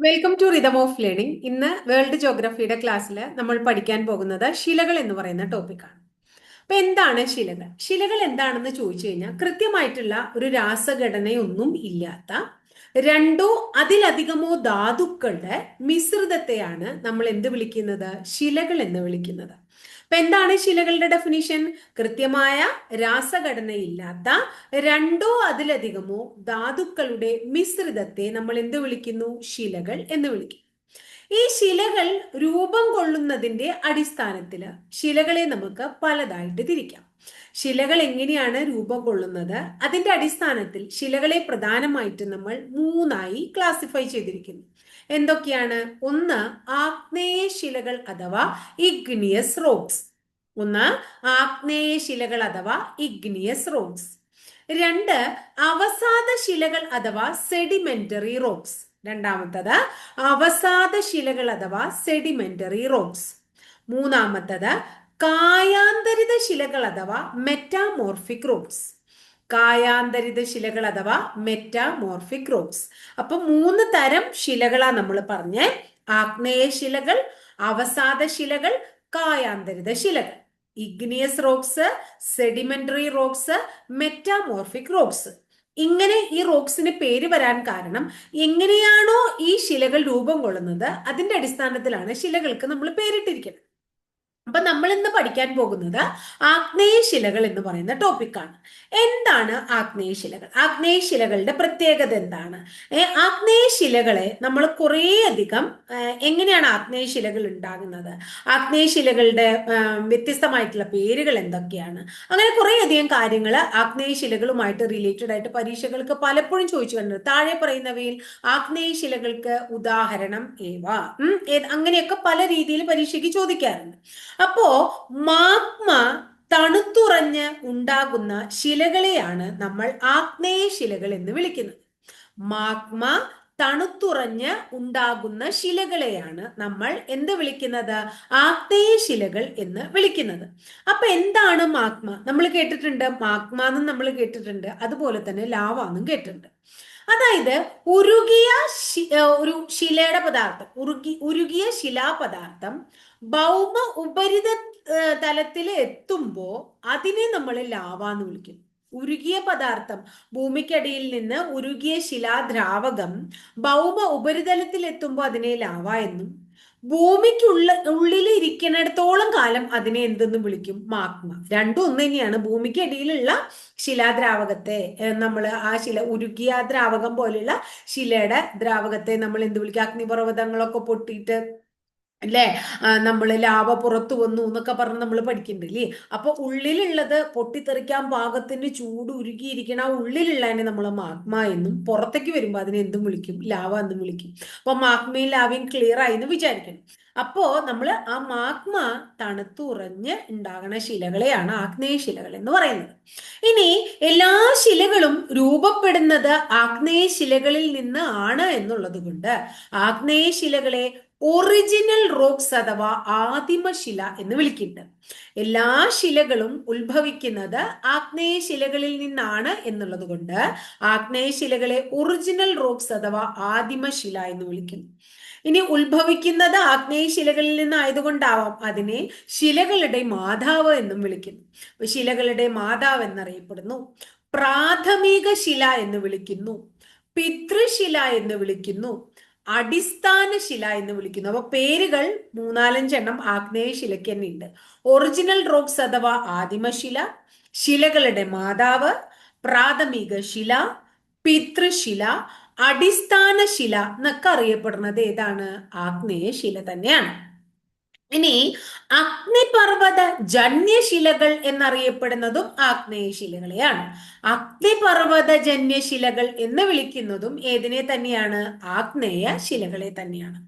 Welcome to rhythm of learning ഇന്ന് world ജോഗ്രഫിയുടെ ക്ലാസ്സിൽ നമ്മൾ പഠിക്കാൻ പോകുന്നത് ശിലകൾ എന്ന് പറയുന്ന ടോപ്പിക്കാണ് അപ്പൊ എന്താണ് ശിലകൾ? ശിലകൾ എന്താണെന്ന് ചോദിച്ചു കഴിഞ്ഞാൽ കൃത്യമായിട്ടുള്ള ഒരു രാസഘടനയൊന്നും ഇല്ലാത്ത രണ്ടോ അതിലധികമോ ധാതുക്കളുടെ മിശ്രിതത്തെയാണ് നമ്മൾ എന്ത് വിളിക്കുന്നത്? ശിലകൾ എന്ന് വിളിക്കുന്നത്. അപ്പൊ എന്താണ് ശിലകളുടെ ഡെഫിനിഷൻ കൃത്യമായ രാസഘടനയില്ലാത്ത രണ്ടോ അതിലധികമോ ധാതുക്കളുടെ മിശ്രിതത്തെ നമ്മൾ എന്ത് വിളിക്കുന്നു? ശിലകൾ എന്ന് വിളിക്കും. ഈ ശിലകൾ രൂപം കൊള്ളുന്നതിന്റെ അടിസ്ഥാനത്തിൽ ശിലകളെ നമുക്ക് പലതായിട്ട് തിരിക്കാം. ശിലകൾ എങ്ങനെയാണ് രൂപം കൊള്ളുന്നത്? അതിന്റെ അടിസ്ഥാനത്തിൽ ശിലകളെ പ്രധാനമായിട്ട് നമ്മൾ മൂന്നായി ക്ലാസിഫൈ ചെയ്തിരിക്കുന്നു. എന്തൊക്കെയാണ്? ഒന്ന് ആഗ്നേയ ശിലകൾ അഥവാ ഇഗ്നിയസ് റോക്സ് ഒന്ന് ആഗ്നേയ ശിലകൾ അഥവാ ഇഗ്നിയസ് റോക്സ് രണ്ട് അവസാദ ശിലകൾ അഥവാ സെഡിമെന്ററി റോക്സ് രണ്ടാമത്തത് അവസാദ ശിലകൾ അഥവാ സെഡിമെന്ററി റോക്സ് മൂന്നാമത്തത് കായാന്തരിത ശിലകൾ അഥവാ മെറ്റാമോർഫിക് റോക്സ് കായാന്തരിത ശിലകൾ അഥവാ മെറ്റാമോർഫിക് റോക്സ് അപ്പൊ മൂന്ന് തരം ശിലകളാ നമ്മൾ പറഞ്ഞ. ആഗ്നേയ ശിലകൾ അവസാദ ശിലകൾ കായാന്തരിത ശിലകൾ. Igneous rocks sedimentary rocks metamorphic rocks ഇങ്ങനെ ഈ റോക്സിന് പേര് വരാൻ കാരണം എങ്ങനെയാണോ ഈ ശിലകൾ രൂപം കൊള്ളുന്നത് അതിന്റെ അടിസ്ഥാനത്തിലാണ് ശിലകൾക്ക് നമ്മൾ പേരിട്ടിരിക്കുന്നത്. അപ്പൊ നമ്മൾ ഇന്ന് പഠിക്കാൻ പോകുന്നത് ആഗ്നേയശിലകൾ എന്ന് പറയുന്ന ടോപ്പിക്കാണ് എന്താണ് ആഗ്നേയശിലകൾ ആഗ്നേയശിലകളുടെ ആഗ്നേയ ശിലകളുടെ പ്രത്യേകത എന്താണ്? ആഗ്നേയശിലകളെ നമ്മൾ കുറേയധികം എങ്ങനെയാണ് ആഗ്നേയശിലകൾ ഉണ്ടാകുന്നത്? ആഗ്നേയശിലകളുടെ വ്യത്യസ്തമായിട്ടുള്ള പേരുകൾ എന്തൊക്കെയാണ്? അങ്ങനെ കുറേ അധികം കാര്യങ്ങൾ ആഗ്നേയശിലകളുമായിട്ട് റിലേറ്റഡ് ആയിട്ട് പരീക്ഷകൾക്ക് പലപ്പോഴും ചോദിച്ചു വരുന്നത് താഴെ പറയുന്നവയിൽ ആഗ്നേയശിലകൾക്ക് ഉദാഹരണം ഏവ? അങ്ങനെയൊക്കെ പല രീതിയിൽ പരീക്ഷയ്ക്ക് ചോദിക്കാറുണ്ട്. അപ്പോ മാഗ്മ തണുത്തുറഞ്ഞ് ഉണ്ടാകുന്ന ശിലകളെയാണ് നമ്മൾ ആഗ്നേയ ശിലകൾ എന്ന് വിളിക്കുന്നത്. മാഗ്മ തണുത്തുറഞ്ഞ് ഉണ്ടാകുന്ന ശിലകളെയാണ് നമ്മൾ എന്ത് വിളിക്കുന്നത്? ആഗ്നേയ ശിലകൾ എന്ന് വിളിക്കുന്നത്. അപ്പൊ എന്താണ് മാഗ്മ? നമ്മൾ കേട്ടിട്ടുണ്ട്. മാഗ്മ എന്നും നമ്മൾ കേട്ടിട്ടുണ്ട്. അതുപോലെ തന്നെ ലാവ എന്നും കേട്ടിട്ടുണ്ട്. അതായത് ഉരുകിയ ഒരു ശിലയുടെ പദാർത്ഥം ഉരുകി ഉരുകിയ ശിലാപദാർത്ഥം ഭൗമ ഉപരിത തലത്തിൽ എത്തുമ്പോ അതിനെ നമ്മൾ ലാവ എന്ന് വിളിക്കും. ഉരുകിയ പദാർത്ഥം ഭൂമിക്കടിയിൽ നിന്ന് ഉരുകിയ ശിലാദ്രാവകം ഭൗമ ഉപരിതലത്തിൽ എത്തുമ്പോൾ അതിനെ ലാവ എന്നും ഭൂമിക്കുള്ള ഉള്ളിൽ ഇരിക്കുന്നിടത്തോളം കാലം അതിനെ എന്തെന്ന് വിളിക്കും? മാഗ്മ. രണ്ടും ഒന്ന് തന്നെയാണ്. ഭൂമിക്ക് അടിയിലുള്ള ശിലാദ്രാവകത്തെ നമ്മൾ ആ ശില ഉരുക്കിയ ദ്രാവകം പോലെയുള്ള ശിലയുടെ ദ്രാവകത്തെ നമ്മൾ എന്ത് വിളിക്കുക അഗ്നിപർവതങ്ങളൊക്കെ പൊട്ടിയിട്ട് അല്ലേ? നമ്മൾ ലാവ പുറത്തു വന്നു എന്നൊക്കെ പറഞ്ഞ് നമ്മൾ പഠിക്കുന്നുണ്ടല്ലേ അപ്പൊ ഉള്ളിലുള്ളത് പൊട്ടിത്തെറിക്കാൻ പാകത്തിന് ചൂട് ഉരുകിയിരിക്കണ ആ ഉള്ളിലുള്ളതിനെ നമ്മൾ മാഗ്മ എന്നും പുറത്തേക്ക് വരുമ്പോൾ അതിനെ എന്തും വിളിക്കും? ലാവ എന്നും വിളിക്കും. അപ്പൊ മാഗ്മയും ലാവയും ക്ലിയർ ആയി എന്ന് വിചാരിക്കണം. അപ്പോ നമ്മൾ ആ മാഗ്മ തണുത്തുറഞ്ഞ് ഉണ്ടാകുന്ന ശിലകളെയാണ് ആഗ്നേയ ശിലകൾ എന്ന് പറയുന്നത്. ഇനി എല്ലാ ശിലകളും രൂപപ്പെടുന്നത് ആഗ്നേയ ശിലകളിൽ നിന്ന് ആണ് എന്നുള്ളത് കൊണ്ട് ആഗ്നേയ ശിലകളെ ഒറിജിനൽ റോക്സ് അഥവാ ആദിമശില എന്ന് വിളിക്കുന്നുണ്ട് എല്ലാ ശിലകളും ഉത്ഭവിക്കുന്നത് ആഗ്നേയ ശിലകളിൽ നിന്നാണ് എന്നുള്ളത് കൊണ്ട് ആഗ്നേയ ശിലകളെ ഒറിജിനൽ റോക്സ് അഥവാ ആദിമശില എന്ന് വിളിക്കുന്നു. ഇനി ഉത്ഭവിക്കുന്നത് ആഗ്നേയ ശിലകളിൽ നിന്നായതുകൊണ്ടാവാം അതിനെ ശിലകളുടെ മാതാവ് എന്നും വിളിക്കുന്നു. ശിലകളുടെ മാതാവ് എന്നറിയപ്പെടുന്നു. പ്രാഥമിക ശില എന്ന് വിളിക്കുന്നു. പിതൃശില എന്ന് വിളിക്കുന്നു. അടിസ്ഥാന ശില എന്ന് വിളിക്കുന്നു. അപ്പൊ പേരുകൾ മൂന്നാലഞ്ചെണ്ണം ആഗ്നേയ ശിലയ്ക്ക് തന്നെ ഉണ്ട്. ഒറിജിനൽ റോക്സ് അഥവാ ആദിമശില ശിലകളുടെ മാതാവ് പ്രാഥമിക ശില പിതൃശില അടിസ്ഥാന ശില എന്നൊക്കെ അറിയപ്പെടുന്നത് ഏതാണ്? ആഗ്നേയ ശില തന്നെയാണ്. ഇനി അഗ്നിപർവത ജന്യശിലകൾ എന്നറിയപ്പെടുന്നതും ആഗ്നേയശിലകളെയാണ്. അഗ്നിപർവത ജന്യശിലകൾ എന്ന് വിളിക്കുന്നതും ഏതിനെ തന്നെയാണ്? ആഗ്നേയ ശിലകളെ തന്നെയാണ്.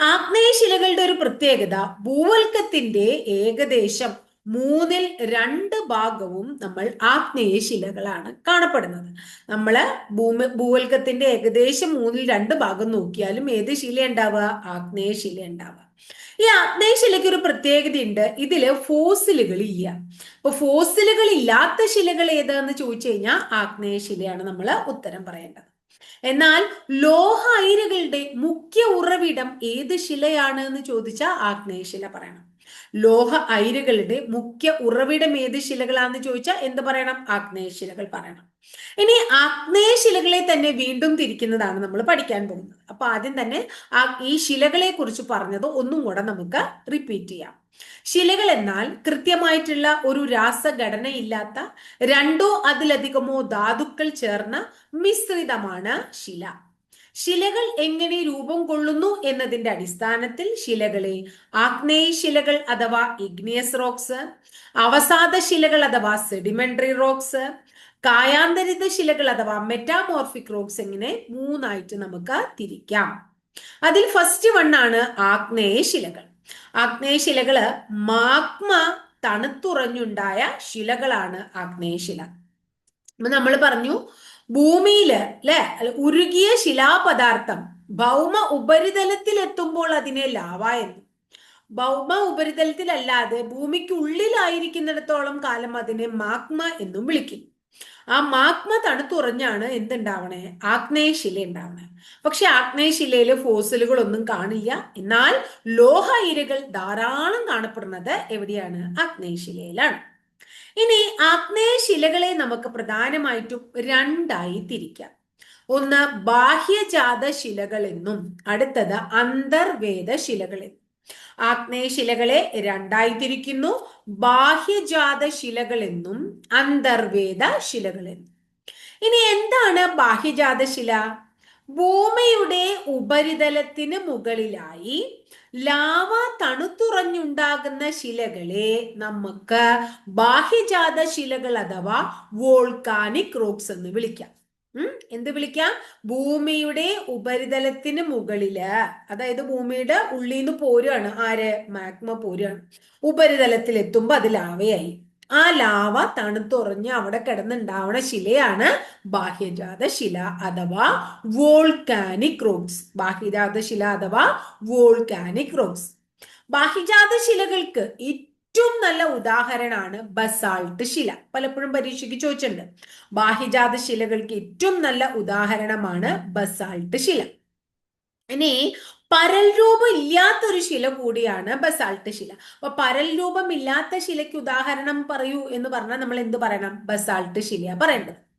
ആഗ്നേയ ശിലകളുടെ ഒരു പ്രത്യേകത ഭൂവൽക്കത്തിന്റെ ഏകദേശം മൂന്നിൽ രണ്ട് ഭാഗവും നമ്മൾ ആഗ്നേയ ശിലകളാണ് കാണപ്പെടുന്നത്. നമ്മൾ ഭൂമി ഭൂവൽക്കത്തിന്റെ ഏകദേശം മൂന്നിൽ രണ്ട് ഭാഗം നോക്കിയാലും ഏത് ശില ഉണ്ടാവുക? ആഗ്നേയ ശില ഉണ്ടാവുക. ഈ ആഗ്നേയശിലയ്ക്ക് ഒരു പ്രത്യേകതയുണ്ട്. ഇതിൽ ഫോസിലുകൾ ഇല്ല. അപ്പൊ ഫോസിലുകൾ ഇല്ലാത്ത ശിലകൾ ഏതാന്ന് ചോദിച്ചു കഴിഞ്ഞാൽ ആഗ്നേയശിലയാണ് നമ്മൾ ഉത്തരം പറയേണ്ടത്. എന്നാൽ ലോഹ അയിരുകളുടെ മുഖ്യ ഉറവിടം ഏത് ശിലയാണ് എന്ന് ചോദിച്ചാൽ ആഗ്നേയശില പറയണം. ലോഹ അയിരുകളുടെ മുഖ്യ ഉറവിടം ഏത് ശിലകളാന്ന് ചോദിച്ചാൽ എന്ത് പറയണം? ആഗ്നേയശിലകൾ പറയണം. ഇനി ആഗ്നേയശിലകളെ തന്നെ വീണ്ടും തിരിക്കുന്നതാണ് നമ്മൾ പഠിക്കാൻ പോകുന്നത്. അപ്പൊ ആദ്യം തന്നെ ഈ ശിലകളെ കുറിച്ച് പറഞ്ഞത് ഒന്നും കൂടെ നമുക്ക് റിപ്പീറ്റ് ചെയ്യാം. ശിലകൾ എന്നാൽ കൃത്യമായിട്ടുള്ള ഒരു രാസഘടനയില്ലാത്ത രണ്ടോ അതിലധികമോ ധാതുക്കൾ ചേർന്ന മിശ്രിതമാണ് ശില. ശിലകൾ എങ്ങനെ രൂപം കൊള്ളുന്നു എന്നതിന്റെ അടിസ്ഥാനത്തിൽ ശിലകളെ ആഗ്നേയ ശിലകൾ അഥവാ ഇഗ്നിയസ് റോക്സ് അവസാദ ശിലകൾ അഥവാ സെഡിമെന്ററി റോക്സ് കായാന്തരിത ശിലകൾ അഥവാ മെറ്റാമോർഫിക് റോക്സ് എങ്ങനെ മൂന്നായിട്ട് നമുക്ക് തിരിക്കാം. അതിൽ ഫസ്റ്റ് വൺ ആണ് ആഗ്നേയ ശിലകൾ. ആഗ്നേയ ശിലകൾ മാഗ്മ തണുത്തുറഞ്ഞുണ്ടായ ശിലകളാണ് ആഗ്നേയ ശില. നമ്മൾ പറഞ്ഞു ഭൂമിയിൽ അല്ലെ ഉരുകിയ ശിലാപദാർത്ഥം ഭൗമ ഉപരിതലത്തിൽ എത്തുമ്പോൾ അതിനെ ലാവ എന്നും. ഭൗമ ഉപരിതലത്തിലല്ലാതെ ഭൂമിക്ക് ഉള്ളിലായിരിക്കുന്നിടത്തോളം കാലം അതിനെ മാഗ്മ എന്നും വിളിക്കും ആ മാഗ്മ തണുത്തുറഞ്ഞാണ് എന്തുണ്ടാവണേ? ആഗ്നേയശില ഉണ്ടാവണേ. പക്ഷെ ആഗ്നേയശിലയിൽ ഫോസിലുകളൊന്നും കാണില്ല. എന്നാൽ ലോഹ ഇരകൾ ധാരാളം കാണപ്പെടുന്നത് എവിടെയാണ്? ആഗ്നേയശിലയിലാണ്. ഇനി ആഗ്നേയശിലകളെ നമുക്ക് പ്രധാനമായിട്ടും രണ്ടായി തിരിക്കാം. ഒന്ന് ബാഹ്യജാത ശിലകളെന്നും അടുത്തത് അന്തർവേദ ശിലകളെന്നും. ആഗ്നേയശിലകളെ രണ്ടായി തിരിക്കുന്നു ബാഹ്യജാത ശിലകളെന്നും അന്തർവേദ ശിലകളെന്നും. ഇനി എന്താണ് ബാഹ്യജാത ശില? ഭൂമിയുടെ ഉപരിതലത്തിന് മുകളിലായി ലാവ തണുത്തുറഞ്ഞുണ്ടാകുന്ന ശിലകളെ നമുക്ക് ബാഹ്യജാത ശിലകൾ അഥവാ വോൾക്കാനിക് റോക്സ് എന്ന് വിളിക്കാം. എന്ത് വിളിക്കാം? ഭൂമിയുടെ ഉപരിതലത്തിന് മുകളിൽ അതായത് ഭൂമിയുടെ ഉള്ളിൽ നിന്ന് പോരുകയാണ് ആര്? മാഗ്മ പോരുകയാണ് ഉപരിതലത്തിൽ എത്തുമ്പോ അത് ലാവയായി. ആ ലാവ തണുത്തുറഞ്ഞ് അവിടെ കിടന്നുണ്ടാവുന്ന ശിലയാണ് ബാഹ്യജാത ശില അഥവാ വോൾക്കാനിക് റോക്സ് ബാഹ്യജാത ശില അഥവാ വോൾക്കാനിക് റോക്സ് ബാഹ്യജാത ശിലകൾക്ക് ഏറ്റവും നല്ല ഉദാഹരണമാണ് ബസാൾട്ട് ശില. പലപ്പോഴും പരീക്ഷയ്ക്ക് ചോദിച്ചിട്ടുണ്ട്. ബാഹ്യജാത ശിലകൾക്ക് ഏറ്റവും നല്ല ഉദാഹരണമാണ് ബസാൾട്ട് ശില. ഇനി പരൽ രൂപം ഇല്ലാത്തൊരു ശില കൂടിയാണ് ബസാൾട്ട് ശില. അപ്പൊ പരൽ രൂപം ഇല്ലാത്ത ശിലയ്ക്ക് ഉദാഹരണം പറയൂ എന്ന് പറഞ്ഞാൽ നമ്മൾ എന്ത് പറയണം? ബസാൾട്ട് ശിലയാ പറയേണ്ടത്.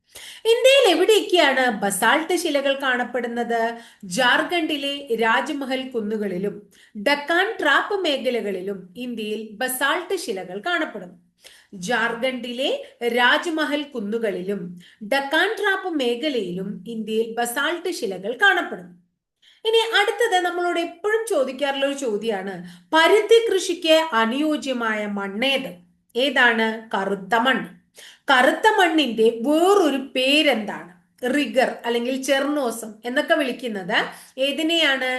ഇന്ത്യയിൽ എവിടെയൊക്കെയാണ് ബസാൾട്ട് ശിലകൾ കാണപ്പെടുന്നത്? ജാർഖണ്ഡിലെ രാജ്മഹൽ കുന്നുകളിലും ഡക്കാൻ ട്രാപ്പ് മേഖലകളിലും ഇന്ത്യയിൽ ബസാൾട്ട് ശിലകൾ കാണപ്പെടുന്നു. ജാർഖണ്ഡിലെ രാജ്മഹൽ കുന്നുകളിലും ഡക്കാൻ ട്രാപ്പ് മേഖലയിലും ഇന്ത്യയിൽ ബസാൾട്ട് ശിലകൾ കാണപ്പെടുന്നു. ഇനി അടുത്തത് നമ്മളോട് എപ്പോഴും ചോദിക്കാറുള്ള ഒരു ചോദ്യമാണ് പരുത്തി കൃഷിക്ക് അനുയോജ്യമായ മണ്ണേത്? ഏതാണ്? കറുത്ത മണ്ണ്. കറുത്ത മണ്ണിന്റെ വേറൊരു പേരെന്താണ്? റിഗർ അല്ലെങ്കിൽ ചെർണോസം എന്നൊക്കെ വിളിക്കുന്നത് ഏതിനെയാണ്?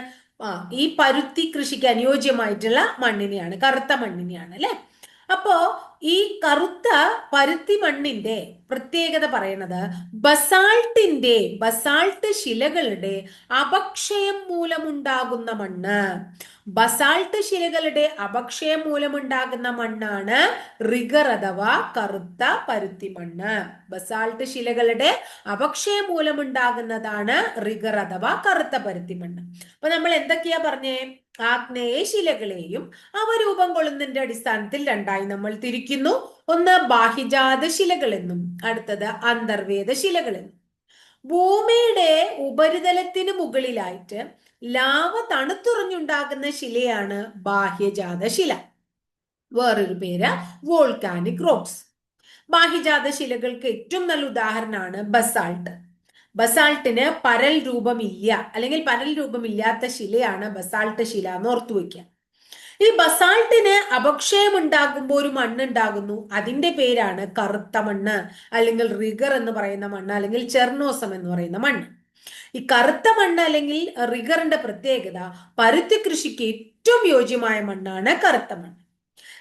ഈ പരുത്തി കൃഷിക്ക് അനുയോജ്യമായിട്ടുള്ള മണ്ണിനെയാണ് കറുത്ത മണ്ണിനെയാണ് അല്ലെ? അപ്പോ ഈ കറുത്ത പരുത്തി മണ്ണിന്റെ പ്രത്യേകത പറയുന്നത് ബസാൾട്ടിന്റെ ബസാൾട്ട് ശിലകളുടെ അപക്ഷയം മൂലമുണ്ടാകുന്ന മണ്ണ്. ബസാൾട്ട് ശിലകളുടെ അപക്ഷയം മൂലമുണ്ടാകുന്ന മണ്ണാണ് റിഗർ അഥവാ കറുത്ത പരുത്തി മണ്ണ്. ബസാൾട്ട് ശിലകളുടെ അപക്ഷയം മൂലമുണ്ടാകുന്നതാണ് റിഗർ അഥവാ കറുത്ത പരുത്തി മണ്ണ്. അപ്പൊ നമ്മൾ എന്തൊക്കെയാ പറഞ്ഞേ? ആഗ്നേയ ശിലകളെയും അവ രൂപം കൊള്ളുന്നതിന്റെ അടിസ്ഥാനത്തിൽ രണ്ടായി നമ്മൾ തിരിക്കുന്നു. ഒന്ന് ബാഹിജാത ശിലകളെന്നും അടുത്തത് അന്തർവേദ ശിലകളെന്നും. ഭൂമിയുടെ ഉപരിതലത്തിന് മുകളിലായിട്ട് ലാവ തണുത്തുറഞ്ഞുണ്ടാകുന്ന ശിലയാണ് ബാഹ്യജാത ശില. വേറൊരു പേര് വോൾക്കാനിക് റോക്സ് ബാഹ്യജാത ശിലകൾക്ക് ഏറ്റവും നല്ല ഉദാഹരണമാണ് ബസാൾട്ട്. ബസാൾട്ടിന് പരൽ രൂപമില്ല. അല്ലെങ്കിൽ പരൽ രൂപമില്ലാത്ത ശിലയാണ് ബസാൾട്ട് ശില എന്ന് ഓർത്തു വെക്കുക. ഈ ബസാൾട്ടിന് അപക്ഷയം ഉണ്ടാകുമ്പോൾ ഒരു മണ്ണ് ഉണ്ടാകുന്നു അതിന്റെ പേരാണ് കറുത്ത മണ്ണ് അല്ലെങ്കിൽ റിഗർ എന്ന് പറയുന്ന മണ്ണ് അല്ലെങ്കിൽ ചെർണോസം എന്ന് പറയുന്ന മണ്ണ്. ഈ കറുത്ത മണ്ണ് അല്ലെങ്കിൽ റിഗറിന്റെ പ്രത്യേകത പരുത്തി കൃഷിക്ക് ഏറ്റവും യോജ്യമായ മണ്ണാണ് കറുത്ത മണ്ണ്.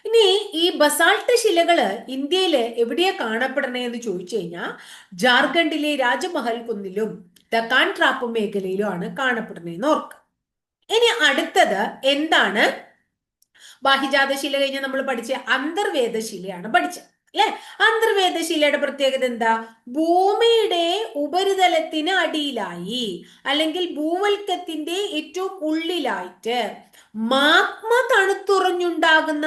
ഇനി ഈ ബസാൾട്ട് ശിലകൾ ഇന്ത്യയിൽ എവിടെയാ കാണപ്പെടണേ എന്ന് ചോദിച്ചു കഴിഞ്ഞാൽ ജാർഖണ്ഡിലെ രാജമഹൽ കുന്നിലും ഡക്കാൻ ട്രാപ്പ് മേഖലയിലുമാണ് കാണപ്പെടുന്നതെന്ന് ഓർക്കുക ഇനി അടുത്തത് എന്താണ്? ബാഹ്യജാത ശില കഴിഞ്ഞാൽ നമ്മൾ പഠിച്ച അന്തർവേദ ശിലയാണ് പഠിച്ചത്. അല്ലെ അന്തർവേദശിലയുടെ പ്രത്യേകത എന്താ? ഭൂമിയുടെ ഉപരിതലത്തിന് അടിയിലായി. അല്ലെങ്കിൽ ഭൂവൽക്കത്തിന്റെ ഏറ്റവും ഉള്ളിലായിട്ട്. മാത്മ തണുത്തുറഞ്ഞുണ്ടാകുന്ന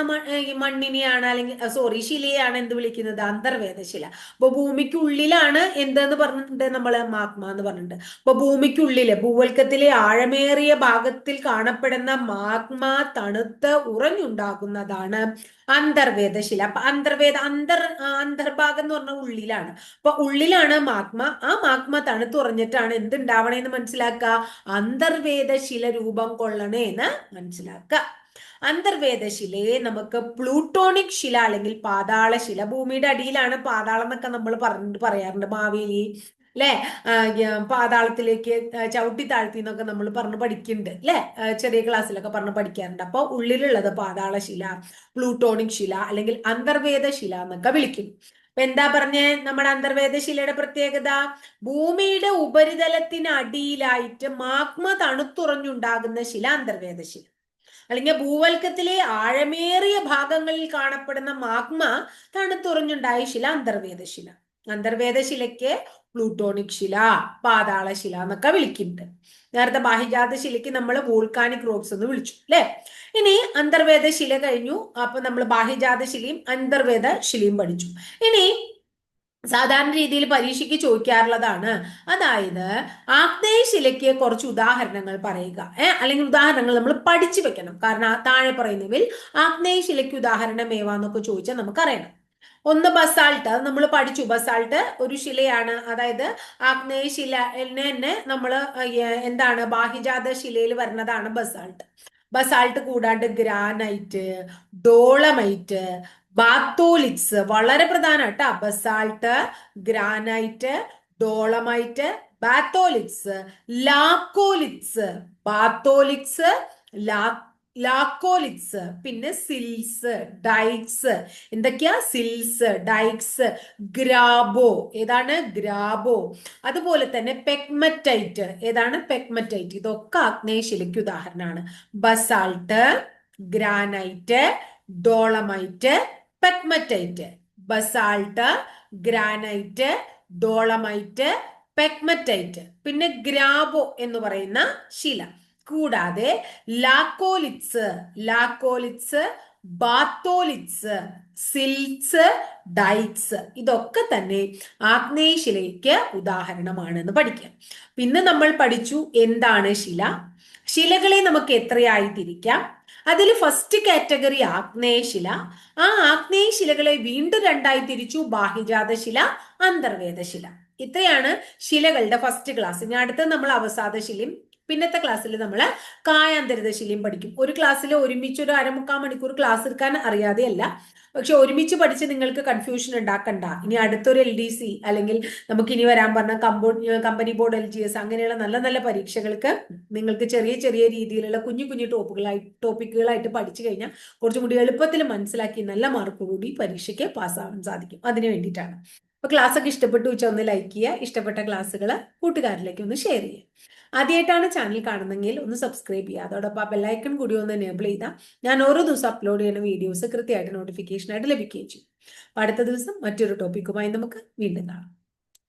മണ്ണിനെയാണ് അല്ലെങ്കിൽ സോറി ശിലയാണ് എന്ത് വിളിക്കുന്നത്? അന്തർവേദശില. അപ്പൊ ഭൂമിക്കുള്ളിലാണ് എന്തെന്ന് പറഞ്ഞിട്ടുണ്ട് നമ്മൾ? മാത്മ എന്ന് പറഞ്ഞിട്ടുണ്ട്. അപ്പൊ ഭൂമിക്കുള്ളിൽ ഭൂവൽക്കത്തിലെ ആഴമേറിയ ഭാഗത്തിൽ കാണപ്പെടുന്ന മാത്മ തണുത്ത് ഉറഞ്ഞുണ്ടാകുന്നതാണ് അന്തർവേദശില. അപ്പൊ അന്തർവേദ അന്തർ അന്തർഭാഗം എന്ന് പറഞ്ഞാൽ ഉള്ളിലാണ്. അപ്പൊ ഉള്ളിലാണ് മാഗ്മ. ആ മാഗ്മ തണുത്തുറഞ്ഞിട്ടാണ് എന്തുണ്ടാവണേന്ന് മനസ്സിലാക്കുക. അന്തർവേദശില രൂപം കൊള്ളണേ എന്ന് മനസ്സിലാക്കുക. അന്തർവേദശിലയെ നമുക്ക് പ്ലൂട്ടോണിക് ശില അല്ലെങ്കിൽ പാതാളശില ഭൂമിയുടെ അടിയിലാണ് പാതാളം എന്നൊക്കെ നമ്മൾ പറഞ്ഞിട്ട് പറയാറുണ്ട് മാവേലി. അല്ലെ പാതാളത്തിലേക്ക് ചവിട്ടി താഴ്ത്തി എന്നൊക്കെ നമ്മൾ പറഞ്ഞ് പഠിക്കുന്നുണ്ട് അല്ലെ ചെറിയ ക്ലാസ്സിലൊക്കെ പറഞ്ഞ് പഠിക്കാറുണ്ട്. അപ്പൊ ഉള്ളിലുള്ളത് പാതാളശില പ്ലൂട്ടോണിക് ശില അല്ലെങ്കിൽ അന്തർവേദ ശില എന്നൊക്കെ വിളിക്കും. അപ്പൊ എന്താ പറഞ്ഞേ? നമ്മുടെ അന്തർവേദ ശിലയുടെ പ്രത്യേകത ഭൂമിയുടെ ഉപരിതലത്തിന് അടിയിലായിട്ട് മാഗ്മ തണുത്തുറഞ്ഞുണ്ടാകുന്ന ശില അന്തർവേദ ശില. അല്ലെങ്കിൽ ഭൂവൽക്കത്തിലെ ആഴമേറിയ ഭാഗങ്ങളിൽ കാണപ്പെടുന്ന മാഗ്മ തണുത്തുറഞ്ഞുണ്ടായ ശില അന്തർവേദ ശില അന്തർവേദ പ്ലൂട്ടോണിക് ശില പാതാള ശില എന്നൊക്കെ വിളിക്കുന്നുണ്ട്. നേരത്തെ ബാഹ്യജാത ശിലയ്ക്ക് നമ്മൾ വോൾക്കാനിക് റോക്സ് എന്ന് വിളിച്ചു അല്ലെ? ഇനി അന്തർവേദ ശില കഴിഞ്ഞു അപ്പൊ നമ്മൾ ബാഹ്യജാത ശിലയും അന്തർവേദ ശിലയും പഠിച്ചു. ഇനി സാധാരണ രീതിയിൽ പരീക്ഷയ്ക്ക് ചോദിക്കാറുള്ളതാണ് അതായത് ആഗ്നേയ ശിലയ്ക്ക് കുറച്ച് ഉദാഹരണങ്ങൾ പറയുക ഏഹ് അല്ലെങ്കിൽ ഉദാഹരണങ്ങൾ നമ്മൾ പഠിച്ചു വെക്കണം. കാരണം താഴെ പറയുന്നതിൽ ആഗ്നേയ ശിലയ്ക്ക് ഉദാഹരണം ഏവാന്നൊക്കെ ചോദിച്ചാൽ നമുക്കറിയണം. ഒന്ന് ബസാൾട്ട് അത് നമ്മൾ പഠിച്ചു. ബസാൾട്ട് ഒരു ശിലയാണ്. അതായത് ആഗ്നേയ ശില തന്നെ നമ്മൾ എന്താണ് ബാഹ്യജാത ശിലയിൽ വരുന്നതാണ് ബസാൾട്ട്. ബസാൾട്ട് കൂടാണ്ട് ഗ്രാനൈറ്റ് ഡോളമൈറ്റ് ബാത്തോലിക്സ് വളരെ പ്രധാന കേട്ടോ. Basalt granite dolomite batholiths laccoliths batholiths ലാ ലാക്കോലിക്സ് പിന്നെ സിൽസ് ഡൈക്സ് എന്തൊക്കെയാ? സിൽസ് ഡൈക്സ് ഗ്രാബോ ഏതാണ്? ഗ്രാബോ അതുപോലെ തന്നെ പെക്മറ്റൈറ്റ് ഏതാണ്? പെക്മറ്റൈറ്റ് ഇതൊക്കെ ആഗ്നേയശിലയ്ക്ക് ഉദാഹരണമാണ്. Basalt granite dolomite pegmatite basalt granite dolomite pegmatite പിന്നെ ഗ്രാബോ എന്ന് പറയുന്ന ശില. കൂടാതെ ലാക്കോലിറ്റ്സ് ലാക്കോലിറ്റ്സ് ബാത്തോലിറ്റ്സ് സിൽസ് ഡൈറ്റ്സ് ഇതൊക്കെ തന്നെ ആഗ്നേയശിലയ്ക്ക് ഉദാഹരണമാണ് എന്ന് പഠിക്കാം. പിന്നെ നമ്മൾ പഠിച്ചു എന്താണ് ശില. ശിലകളെ നമുക്ക് എത്രയായി തിരിക്കാം അതിൽ ഫസ്റ്റ് കാറ്റഗറി ആഗ്നേയശില. ആ ആഗ്നേയശിലകളെ വീണ്ടും രണ്ടായി തിരിച്ചു ബാഹ്യജാതശില അന്തർവേദശില. ഇത്രയാണ് ശിലകളുടെ ഫസ്റ്റ് ക്ലാസ് ഇനി അടുത്ത നമ്മൾ അവസാദശിലയും പിന്നത്തെ ക്ലാസ്സിൽ നമ്മൾ കായാന്തരിതശീലയും പഠിക്കും. ഒരു ക്ലാസ്സിൽ ഒരുമിച്ച് ഒരു അരമുക്കാൽ മണിക്കൂർ ക്ലാസ് എടുക്കാൻ അറിയാതെയല്ല. പക്ഷെ ഒരുമിച്ച് പഠിച്ച് നിങ്ങൾക്ക് കൺഫ്യൂഷൻ ഉണ്ടാക്കണ്ട. ഇനി അടുത്തൊരു എൽ ഡി സി അല്ലെങ്കിൽ നമുക്ക് ഇനി വരാൻ പറഞ്ഞ കമ്പോ company board L G S അങ്ങനെയുള്ള നല്ല നല്ല പരീക്ഷകൾക്ക് നിങ്ങൾക്ക് ചെറിയ ചെറിയ രീതിയിലുള്ള കുഞ്ഞു കുഞ്ഞു ടോപ്പുകളായി ടോപ്പിക്കുകളായിട്ട് പഠിച്ചു കഴിഞ്ഞാൽ കുറച്ചും കൂടി എളുപ്പത്തിൽ മനസ്സിലാക്കി നല്ല മാർക്കോടുകൂടി പരീക്ഷയ്ക്ക് പാസ്സാവാൻ സാധിക്കും. അതിന് വേണ്ടിയിട്ടാണ്. അപ്പൊ ക്ലാസ് ഒക്കെ ഇഷ്ടപ്പെട്ടു വെച്ചാൽ ഒന്ന് ലൈക്ക് ചെയ്യുക. ഇഷ്ടപ്പെട്ട ക്ലാസ്സുകൾ കൂട്ടുകാരിലേക്ക് ഒന്ന് ഷെയർ ചെയ്യുക. ആദ്യമായിട്ടാണ് ചാനൽ കാണുന്നതെങ്കിൽ ഒന്ന് സബ്സ്ക്രൈബ് ചെയ്യുക. അതോടൊപ്പം ആ ബെല്ലൈക്കൺ കൂടി ഒന്ന് എനേബിൾ ചെയ്താൽ ഞാൻ ഓരോ ദിവസം അപ്ലോഡ് ചെയ്യുന്ന വീഡിയോസ് കൃത്യമായിട്ട് നോട്ടിഫിക്കേഷൻ ആയിട്ട് ലഭിക്കുകയും ചെയ്യും. അടുത്ത ദിവസം മറ്റൊരു ടോപ്പിക്കുമായി നമുക്ക് വീണ്ടും കാണാം.